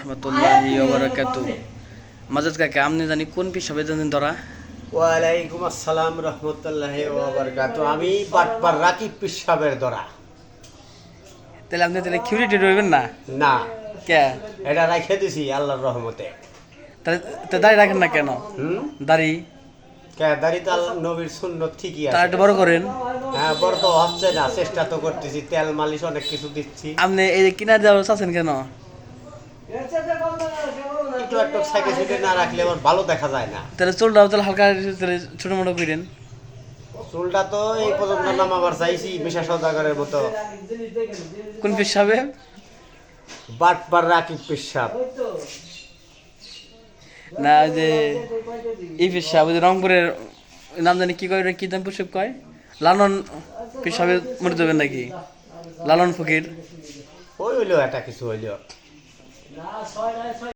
রহমতুল্লাহি ওবরাকাত মাজাদ কাকে আপনি জানি কোন পিসাবে জানেন ধরা? ওয়ালাইকুম আসসালাম রহমতুল্লাহ ওবরকাত আমি বাটপার রাকিব পিসাবের দরা তাহলে আপনি তাহলে না? না। কে? এটা রাখে দিছি আল্লাহর রহমতে। তো দাড়ি রাখেন না কেন? দাড়ি? কে? দাড়ি তো আল্লাহ নবীর ঠিকই আছে। বড় করেন। হ্যাঁ বড় তো হচ্ছে না চেষ্টা তো করতেছি তেল মালিশ অনেক কিছু দিচ্ছি। আপনি এই যে কিনার যাওয়ার চাচ্ছেন কেন? সাইকেল ছুটে না রাখলে আমার ভালো দেখা যায় না। তাহলে চুলটাও তাহলে হালকা তাহলে ছোটো মোটো করেন চুলটা তো এই পর্যন্ত নামাবার চাইছি মিশা সৌদাগরের মতো। কোন বাটপার রাকিব না যে এই ওই যে রংপুরের নাম জানি কি কয় কি দাম পিসাব কয়? লালন পিসাবে মরে যাবেন নাকি? লালন ফকির। ওই হইল এটা কিছু হইল 来，出来，出来。